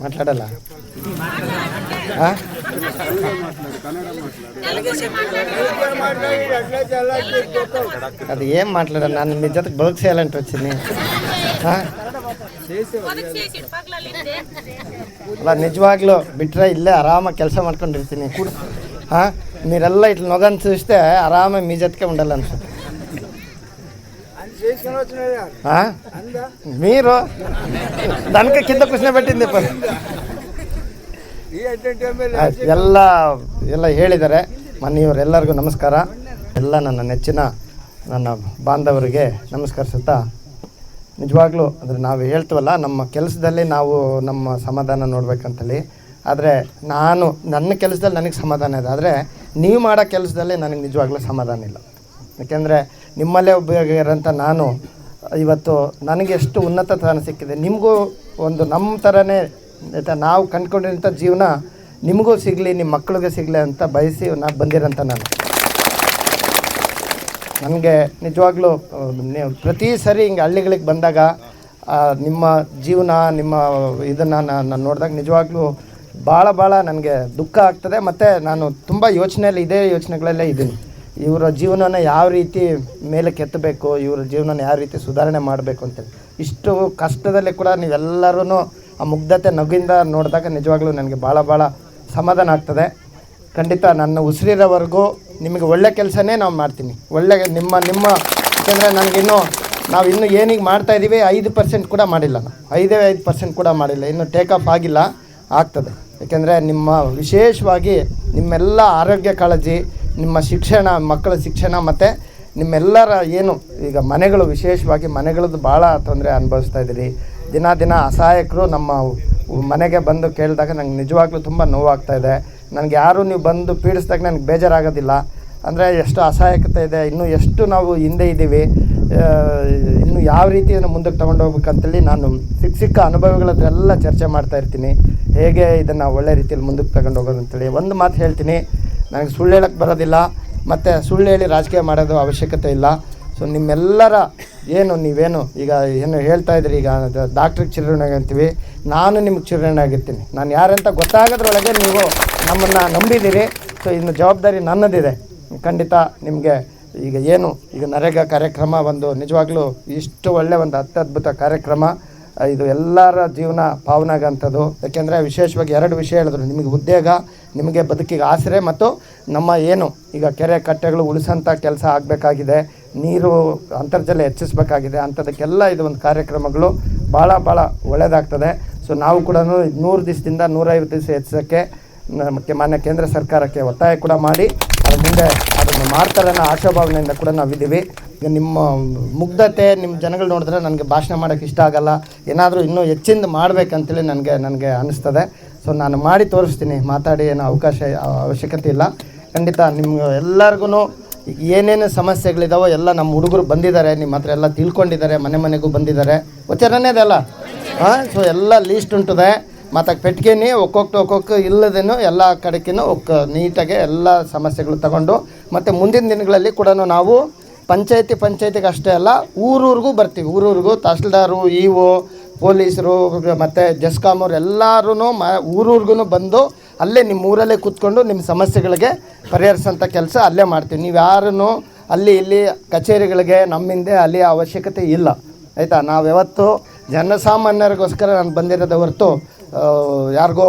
మాట్లాడాలా అది ఏం మాట్లాడాలి నన్ను మీ జతకు బతుకు చేయాలంటే వచ్చింది ಅಲ್ಲ ನಿಜವಾಗ್ಲೂ ಬಿಟ್ರೆ ಇಲ್ಲೇ ಆರಾಮಾಗಿ ಕೆಲಸ ಮಾಡ್ಕೊಂಡಿರ್ತೀನಿ ಕೂಡ ಹಾಂ ನೀರೆಲ್ಲ ಇಟ್ಲ ನೊಗನ್ ಚೂಸ್ತೇ ಆರಾಮಾಗಿ ಮೀಜತ್ಕೆ ಉಂಡಲ್ಲ ಅನ್ಸುತ್ತೆ మీరు దానికి కింద కూర్చోబెట్టింది ಆಯ್ತು, ಎಲ್ಲ ಎಲ್ಲ ಹೇಳಿದ್ದಾರೆ ಮನೆಯವರೆಲ್ಲರಿಗೂ ನಮಸ್ಕಾರ ಎಲ್ಲ ನನ್ನ ನೆಚ್ಚಿನ ನನ್ನ ಬಾಂಧವರಿಗೆ ನಮಸ್ಕರಿಸುತ್ತಾ ನಿಜವಾಗ್ಲೂ ಅಂದರೆ ನಾವು ಹೇಳ್ತೀವಲ್ಲ ನಮ್ಮ ಕೆಲಸದಲ್ಲಿ ನಾವು ನಮ್ಮ ಸಮಾಧಾನ ನೋಡ್ಬೇಕಂತೇಳಿ ಆದರೆ ನಾನು ನನ್ನ ಕೆಲಸದಲ್ಲಿ ನನಗೆ ಸಮಾಧಾನ ಇದೆ ಆದರೆ ನೀವು ಮಾಡೋ ಕೆಲಸದಲ್ಲಿ ನನಗೆ ನಿಜವಾಗ್ಲೂ ಸಮಾಧಾನ ಇಲ್ಲ ಯಾಕೆಂದರೆ ನಿಮ್ಮಲ್ಲೇ ಒಬ್ಬರಂತ ನಾನು, ಇವತ್ತು ನನಗೆ ಎಷ್ಟು ಉನ್ನತ ಸ್ಥಾನ ಸಿಕ್ಕಿದೆ. ನಿಮಗೂ ಒಂದು ನಮ್ಮ ಥರನೇ ನಾವು ಕಂಡುಕೊಂಡಿರೋಂಥ ಜೀವನ ನಿಮಗೂ ಸಿಗಲಿ, ನಿಮ್ಮ ಮಕ್ಕಳಿಗೆ ಸಿಗಲಿ ಅಂತ ಬಯಸಿ ನಾನು ಬಂದಿರೋಂಥ ನಾನು. ನನಗೆ ನಿಜವಾಗ್ಲೂ, ನೀವು ಪ್ರತಿ ಸರಿ ಹಿಂಗೆ ಹಳ್ಳಿಗಳಿಗೆ ಬಂದಾಗ ನಿಮ್ಮ ಜೀವನ, ನಿಮ್ಮ ಇದನ್ನು ನಾನು ನೋಡಿದಾಗ ನಿಜವಾಗ್ಲೂ ಭಾಳ ಭಾಳ ನನಗೆ ದುಃಖ ಆಗ್ತದೆ. ಮತ್ತು ನಾನು ತುಂಬ ಯೋಚನೆಯಲ್ಲಿ, ಇದೇ ಯೋಚನೆಗಳಲ್ಲೇ ಇದ್ದೀನಿ. ಇವರ ಜೀವನನ ಯಾವ ರೀತಿ ಮೇಲೆ ಕೆತ್ತಬೇಕು, ಇವರ ಜೀವನನ ಯಾವ ರೀತಿ ಸುಧಾರಣೆ ಮಾಡಬೇಕು ಅಂತೇಳಿ. ಇಷ್ಟು ಕಷ್ಟದಲ್ಲಿ ಕೂಡ ನೀವೆಲ್ಲರೂ ಆ ಮುಗ್ಧತೆ ನಗಿಂದ ನೋಡಿದಾಗ ನಿಜವಾಗ್ಲೂ ನನಗೆ ಭಾಳ ಭಾಳ ಸಮಾಧಾನ ಆಗ್ತದೆ. ಖಂಡಿತ ನನ್ನ ಉಸಿರಿರೋವರೆಗೂ ನಿಮಗೆ ಒಳ್ಳೆ ಕೆಲಸನೇ ನಾವು ಮಾಡ್ತೀನಿ. ಒಳ್ಳೆ ನಿಮ್ಮ ನಿಮ್ಮ, ಯಾಕಂದರೆ ನನಗಿನ್ನೂ ನಾವು ಇನ್ನೂ ಏನಿಗೆ ಮಾಡ್ತಾ ಇದ್ದೀವಿ ಐದು ಪರ್ಸೆಂಟ್ ಕೂಡ ಮಾಡಿಲ್ಲ ನಾವು. ಐದೇ, ಐದು ಪರ್ಸೆಂಟ್ ಕೂಡ ಮಾಡಿಲ್ಲ. ಇನ್ನೂ ಟೇಕ್ ಆಫ್ ಆಗಿಲ್ಲ, ಆಗ್ತದೆ. ಯಾಕೆಂದರೆ ನಿಮ್ಮ ವಿಶೇಷವಾಗಿ ನಿಮ್ಮೆಲ್ಲ ಆರೋಗ್ಯ ಕಾಳಜಿ ನಿಮ್ಮ ಶಿಕ್ಷಣ, ಮಕ್ಕಳ ಶಿಕ್ಷಣ ಮತ್ತು ನಿಮ್ಮೆಲ್ಲರ ಏನು ಈಗ ಮನೆಗಳು, ವಿಶೇಷವಾಗಿ ಮನೆಗಳದ್ದು ಭಾಳ ತೊಂದರೆ ಅನುಭವಿಸ್ತಾ ಇದ್ದೀರಿ. ದಿನ ದಿನ ಅಸಹಾಯಕರು ನಮ್ಮ ಮನೆಗೆ ಬಂದು ಕೇಳಿದಾಗ ನಂಗೆ ನಿಜವಾಗ್ಲೂ ತುಂಬ ನೋವಾಗ್ತಾ ಇದೆ. ನನಗೆ ಯಾರು ನೀವು ಬಂದು ಪೀಡಿಸಿದಾಗ ನನಗೆ ಬೇಜಾರಾಗೋದಿಲ್ಲ. ಅಂದರೆ ಎಷ್ಟು ಅಸಹಾಯಕತೆ ಇದೆ, ಇನ್ನೂ ಎಷ್ಟು ನಾವು ಹಿಂದೆ ಇದ್ದೀವಿ. ಇನ್ನು ಯಾವ ರೀತಿ ಮುಂದಕ್ಕೆ ತೊಗೊಂಡು ಹೋಗ್ಬೇಕಂತೇಳಿ ನಾನು ಸಿಕ್ಕ ಸಿಕ್ಕ ಅನುಭವಗಳ ಎಲ್ಲ ಚರ್ಚೆ ಮಾಡ್ತಾ ಇರ್ತೀನಿ. ಹೇಗೆ ಇದನ್ನು ಒಳ್ಳೆ ರೀತಿಯಲ್ಲಿ ಮುಂದಕ್ಕೆ ತಗೊಂಡು ಹೋಗೋದು ಅಂತೇಳಿ ಒಂದು ಮಾತು ಹೇಳ್ತೀನಿ. ನನಗೆ ಸುಳ್ಳು ಹೇಳಕ್ಕೆ ಬರೋದಿಲ್ಲ, ಮತ್ತು ಸುಳ್ಳು ಹೇಳಿ ರಾಜಕೀಯ ಮಾಡೋದು ಅವಶ್ಯಕತೆ ಇಲ್ಲ. ಸೊ ನಿಮ್ಮೆಲ್ಲರ ಏನು, ನೀವೇನು, ಈಗ ಏನು ಹೇಳ್ತಾ ಇದ್ರಿ, ಈಗ ಡಾಕ್ಟ್ರಿಗೆ ಚಿರಋಣಿ ಅಂತೀವಿ ನಾನು ನಿಮ್ಗೆ ಚಿರಋಣಿ ಆಗಿರ್ತೀನಿ. ನಾನು ಯಾರಂತ ಗೊತ್ತಾಗೋದ್ರೊಳಗೆ ನೀವು ನಮ್ಮನ್ನು ನಂಬಿದ್ದೀರಿ. ಸೊ ಇನ್ನು ಜವಾಬ್ದಾರಿ ನನ್ನದಿದೆ. ಖಂಡಿತ ನಿಮಗೆ ಈಗ ಏನು, ಈಗ ನರೇಗಾ ಕಾರ್ಯಕ್ರಮ ಒಂದು ನಿಜವಾಗ್ಲೂ ಇಷ್ಟು ಒಳ್ಳೆಯ ಒಂದು ಅತ್ಯದ್ಭುತ ಕಾರ್ಯಕ್ರಮ. ಇದು ಎಲ್ಲರ ಜೀವನ ಪಾವನಾಗಂಥದ್ದು ಯಾಕೆಂದರೆ ವಿಶೇಷವಾಗಿ ಎರಡು ವಿಷಯ ಹೇಳಿದ್ರು. ನಿಮಗೆ ಉದ್ಯೋಗ ನಿಮಗೆ ಬದುಕಿಗೆ ಆಸರೆ ಮತ್ತು ನಮ್ಮ ಏನು, ಈಗ ಕೆರೆ ಕಟ್ಟೆಗಳು ಉಳಿಸೋಂಥ ಕೆಲಸ ಆಗಬೇಕಾಗಿದೆ. ನೀರು ಅಂತರ್ಜಲ ಹೆಚ್ಚಿಸಬೇಕಾಗಿದೆ. ಅಂಥದಕ್ಕೆಲ್ಲ ಇದು ಒಂದು ಕಾರ್ಯಕ್ರಮಗಳು ಭಾಳ ಭಾಳ ಒಳ್ಳೆಯದಾಗ್ತದೆ. ಸೊ ನಾವು ಕೂಡ ನೂರು ದಿವಸದಿಂದ ನೂರೈವತ್ತು ದಿವಸ ಹೆಚ್ಚಿಸೋಕ್ಕೆ ನಮಗೆ ಮಾನ್ಯ ಕೇಂದ್ರ ಸರ್ಕಾರಕ್ಕೆ ಒತ್ತಾಯ ಕೂಡ ಮಾಡಿ, ಅದ್ರ ಮುಂದೆ ಅದನ್ನು ಮಾಡ್ತಾರೆ ಅನ್ನೋ ಆಶಾಭಾವನೆಯಿಂದ ಕೂಡ ನಾವಿದ್ದೀವಿ. ನಿಮ್ಮ ಮುಗ್ಧತೆ ನಿಮ್ಮ ಜನಗಳು ನೋಡಿದ್ರೆ ನನಗೆ ಭಾಷಣ ಮಾಡೋಕ್ಕೆ ಇಷ್ಟ ಆಗಲ್ಲ. ಏನಾದರೂ ಇನ್ನೂ ಹೆಚ್ಚಿಂದ ಮಾಡಬೇಕಂತೇಳಿ ನನಗೆ ನನಗೆ ಅನಿಸ್ತದೆ. ಸೊ ನಾನು ಮಾಡಿ ತೋರಿಸ್ತೀನಿ. ಮಾತಾಡಿ ಏನೋ ಅವಕಾಶ, ಅವಶ್ಯಕತೆ ಇಲ್ಲ. ಖಂಡಿತ ನಿಮ್ಗೆ ಎಲ್ಲರಿಗೂ ಏನೇನು ಸಮಸ್ಯೆಗಳಿದಾವೋ ಎಲ್ಲ ನಮ್ಮ ಹುಡುಗರು ಬಂದಿದ್ದಾರೆ. ನಿಮ್ಮ ಹತ್ರ ಎಲ್ಲ ತಿಳ್ಕೊಂಡಿದ್ದಾರೆ, ಮನೆ ಮನೆಗೂ ಬಂದಿದ್ದಾರೆ. ಅದಲ್ಲ ಹಾಂ ಸೊ ಎಲ್ಲ ಲೀಸ್ಟ್ ಉಂಟದೆ. ಮತ್ತು ಪೆಟ್ಟಿಗೆನಿ ಒಕ್ಕೊಕ್ಕೆ ಒಕ್ಕೊಕ್ಕ ಇಲ್ಲದೇನು ಎಲ್ಲ ಕಡೆಕಿನೂ ಒಕ್ಕ ನೀಟಾಗಿ ಎಲ್ಲ ಸಮಸ್ಯೆಗಳು ತಗೊಂಡು, ಮತ್ತು ಮುಂದಿನ ದಿನಗಳಲ್ಲಿ ಕೂಡ ನಾವು ಪಂಚಾಯತಿ ಪಂಚಾಯತಿಗೆ ಅಷ್ಟೇ ಅಲ್ಲ, ಊರೂರಿಗೂ ಬರ್ತೀವಿ. ಊರೂರಿಗೂ ತಹಸೀಲ್ದಾರು ಇ ಒ ಪೊಲೀಸರು, ಮತ್ತು ಜಸ್ಕಾಮ್ ಅವ್ರು ಎಲ್ಲರೂ ಮ ಊರೂರಿಗೂ ಬಂದು ಅಲ್ಲೇ ನಿಮ್ಮ ಊರಲ್ಲೇ ಕೂತ್ಕೊಂಡು ನಿಮ್ಮ ಸಮಸ್ಯೆಗಳಿಗೆ ಪರಿಹರಿಸೋಂಥ ಕೆಲಸ ಅಲ್ಲೇ ಮಾಡ್ತೀವಿ. ನೀವು ಯಾರನ್ನು ಅಲ್ಲಿ ಇಲ್ಲಿ ಕಚೇರಿಗಳಿಗೆ ನಮ್ಮಿಂದೆ ಅಲ್ಲಿ ಅವಶ್ಯಕತೆ ಇಲ್ಲ. ಆಯಿತಾ? ನಾವು ಯಾವತ್ತು ಜನಸಾಮಾನ್ಯರಿಗೋಸ್ಕರ ನಾನು ಬಂದಿರೋದೇ ಹೊರತು ಯಾರಿಗೋ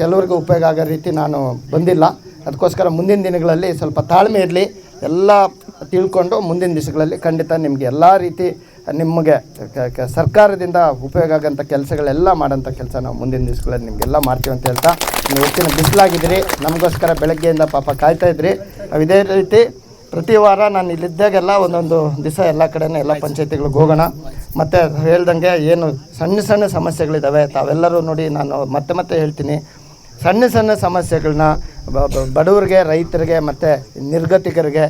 ಕೆಲವ್ರಿಗೆ ಉಪಯೋಗ ಆಗೋ ರೀತಿ ನಾನು ಬಂದಿಲ್ಲ. ಅದಕ್ಕೋಸ್ಕರ ಮುಂದಿನ ದಿನಗಳಲ್ಲಿ ಸ್ವಲ್ಪ ತಾಳ್ಮೆ ಇರಲಿ. ಎಲ್ಲ ತಿಳ್ಕೊಂಡು ಮುಂದಿನ ದಿವಸಗಳಲ್ಲಿ ಖಂಡಿತ ನಿಮಗೆ ಎಲ್ಲ ರೀತಿ ನಿಮಗೆ ಸರ್ಕಾರದಿಂದ ಉಪಯೋಗ ಆಗೋಂಥ ಕೆಲಸಗಳೆಲ್ಲ ಮಾಡೋಂಥ ಕೆಲಸ ನಾವು ಮುಂದಿನ ದಿವಸಗಳಲ್ಲಿ ನಿಮಗೆಲ್ಲ ಮಾಡ್ತೀವಿ ಅಂತ ಹೇಳ್ತಾ ನೀವು ಹೆಚ್ಚಿನ ಬಿಸಿಲಾಗಿದ್ದೀರಿ. ನಮಗೋಸ್ಕರ ಬೆಳಗ್ಗೆಯಿಂದ ಪಾಪ ಕಾಯ್ತಾ ಇದ್ರಿ. ಇದೇ ರೀತಿ ಪ್ರತಿ ವಾರ ನಾನು ಇಲ್ಲಿದ್ದಾಗೆಲ್ಲ ಒಂದೊಂದು ದಿವಸ ಎಲ್ಲ ಕಡೆನೂ ಎಲ್ಲ ಪಂಚಾಯತಿಗಳಿಗೆ ಹೋಗೋಣ. ಮತ್ತು ಹೇಳ್ದಂಗೆ ಏನು ಸಣ್ಣ ಸಣ್ಣ ಸಮಸ್ಯೆಗಳಿದ್ದಾವೆ ತಾವೆಲ್ಲರೂ ನೋಡಿ ನಾನು ಮತ್ತೆ ಮತ್ತೆ ಹೇಳ್ತೀನಿ. ಸಣ್ಣ ಸಣ್ಣ ಸಮಸ್ಯೆಗಳನ್ನ ಬಡವರಿಗೆ, ರೈತರಿಗೆ ಮತ್ತು ನಿರ್ಗತಿಕರಿಗೆ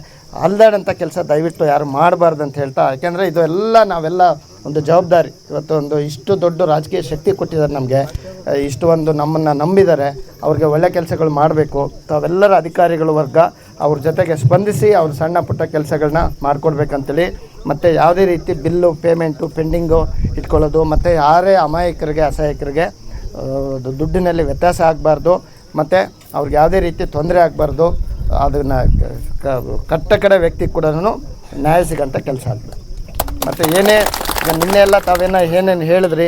ಅಲ್ದಾಡಂಥ ಕೆಲಸ ದಯವಿಟ್ಟು ಯಾರು ಮಾಡಬಾರ್ದು ಅಂತ ಹೇಳ್ತಾ, ಯಾಕೆಂದರೆ ಇದು ಎಲ್ಲ ನಾವೆಲ್ಲ ಒಂದು ಜವಾಬ್ದಾರಿ. ಇವತ್ತು ಒಂದು ಇಷ್ಟು ದೊಡ್ಡ ರಾಜಕೀಯ ಶಕ್ತಿ ಕೊಟ್ಟಿದ್ದಾರೆ ನಮಗೆ. ಇಷ್ಟು ಒಂದು ನಮ್ಮನ್ನು ನಂಬಿದ್ದಾರೆ. ಅವ್ರಿಗೆ ಒಳ್ಳೆ ಕೆಲಸಗಳು ಮಾಡಬೇಕು. ತಾವೆಲ್ಲರ ಅಧಿಕಾರಿಗಳ ವರ್ಗ, ಅವ್ರ ಜೊತೆಗೆ ಸ್ಪಂದಿಸಿ ಅವ್ರ ಸಣ್ಣ ಪುಟ್ಟ ಕೆಲಸಗಳನ್ನ ಮಾಡಿಕೊಡ್ಬೇಕಂತೇಳಿ, ಮತ್ತು ಯಾವುದೇ ರೀತಿ ಬಿಲ್ಲು, ಪೇಮೆಂಟು, ಪೆಂಡಿಂಗು ಇಟ್ಕೊಳ್ಳೋದು, ಮತ್ತು ಯಾರೇ ಅಮಾಯಕರಿಗೆ, ಅಸಹಾಯಕರಿಗೆ ದುಡ್ಡಿನಲ್ಲಿ ವ್ಯತ್ಯಾಸ ಆಗಬಾರ್ದು, ಮತ್ತು ಅವ್ರಿಗೆ ಯಾವುದೇ ರೀತಿ ತೊಂದರೆ ಆಗಬಾರ್ದು. ಅದನ್ನು ಕಟ್ಟ ಕಡೆ ವ್ಯಕ್ತಿ ಕೂಡ ನ್ಯಾಯ ಸಿಗೋಂಥ ಕೆಲಸ ಆಗ್ತದೆ. ಮತ್ತು ಏನೇ, ಈಗ ನಿನ್ನೆ ಎಲ್ಲ ತಾವೇನೋ ಏನೇನು ಹೇಳಿದ್ರಿ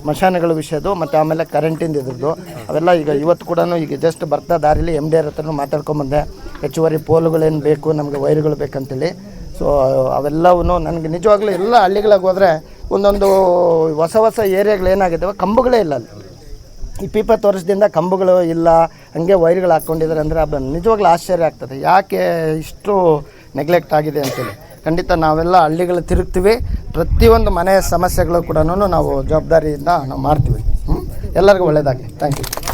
ಸ್ಮಶಾನಗಳ ವಿಷಯದ್ದು, ಮತ್ತು ಆಮೇಲೆ ಕರೆಂಟಿಂದ ಇದ್ರದ್ದು, ಅವೆಲ್ಲ ಈಗ ಇವತ್ತು ಕೂಡ ಈಗ ಜಸ್ಟ್ ಬರ್ತಾ ದಾರಿಲಿ ಎಂ ಡಿ ಆರ್ ಹತ್ರನೂ ಮಾತಾಡ್ಕೊಂಬಂದೆ. ಹೆಚ್ಚುವರಿ ಪೋಲುಗಳೇನು ಬೇಕು, ನಮಗೆ ವೈರ್ಗಳು ಬೇಕಂತೇಳಿ. ಸೊ ಅವೆಲ್ಲವೂ ನನಗೆ ನಿಜವಾಗ್ಲೂ ಎಲ್ಲ ಹಳ್ಳಿಗಳಿಗೆ ಒಂದೊಂದು ಹೊಸ ಹೊಸ ಏರಿಯಾಗಳು ಏನಾಗಿದ್ದಾವೆ ಕಂಬಗಳೇ ಇಲ್ಲ ಅಲ್ಲಿ. ಇಪ್ಪಿಪ್ಪತ್ತು ವರ್ಷದಿಂದ ಕಂಬಗಳು ಇಲ್ಲ, ಹಂಗೆ ವೈರ್ಗಳು ಹಾಕ್ಕೊಂಡಿದ್ದಾರೆ ಅಂದರೆ ಅದು ನಿಜವಾಗ್ಲೂ ಆಶ್ಚರ್ಯ ಆಗ್ತದೆ. ಯಾಕೆ ಇಷ್ಟು ನೆಗ್ಲೆಕ್ಟ್ ಆಗಿದೆ ಅಂತೇಳಿ? ಖಂಡಿತ ನಾವೆಲ್ಲ ಹಳ್ಳಿಗಳು ತಿರುಗ್ತೀವಿ, ಪ್ರತಿಯೊಂದು ಮನೆಯ ಸಮಸ್ಯೆಗಳು ಕೂಡ ನಾವು ಜವಾಬ್ದಾರಿಯಿಂದ ನಾವು ಮಾಡ್ತೀವಿ. ಎಲ್ಲರಿಗೂ ಒಳ್ಳೆಯದಾಗಲಿ ಥ್ಯಾಂಕ್ ಯು